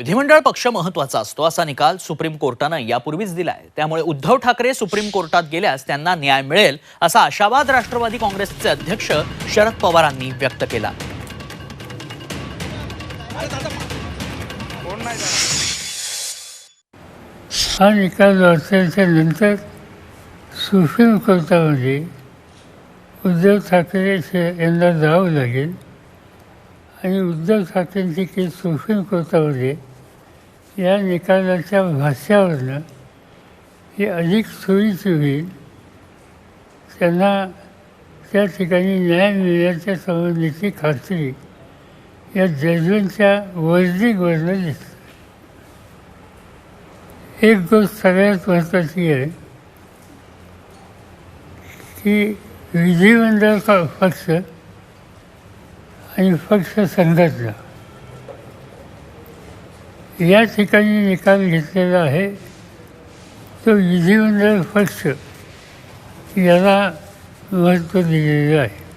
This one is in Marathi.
विधिमंडळ पक्ष महत्त्वाचा असतो असा निकाल सुप्रीम कोर्टानं यापूर्वीच दिलाय. त्यामुळे उद्धव ठाकरे सुप्रीम कोर्टात गेल्यास त्यांना न्याय मिळेल असा आशावाद राष्ट्रवादी काँग्रेसचे अध्यक्ष शरद पवारांनी व्यक्त केला. हा निकाल वाचल्याच्या नंतर सुप्रीम कोर्टामध्ये उद्धव ठाकरे यांना जावं लागेल आणि उद्धव ठाकरेंची केस सुप्रीम कोर्टामध्ये या निकालाच्या भाष्यावरनं ही अधिक सोयीचं होईल. त्यांना त्या ठिकाणी न्याय मिळण्याच्या संबंधीची खात्री या जजमेंटच्या वर्डिंगवरनं दिसते. एक गोष्ट सगळ्यात महत्त्वाची आहे की विधिमंडळ पक्ष आणि पक्ष संघटना या ठिकाणी निकाल घेतलेला आहे. तो विधिमंडळ पक्ष याला महत्त्व दिलेलं आहे.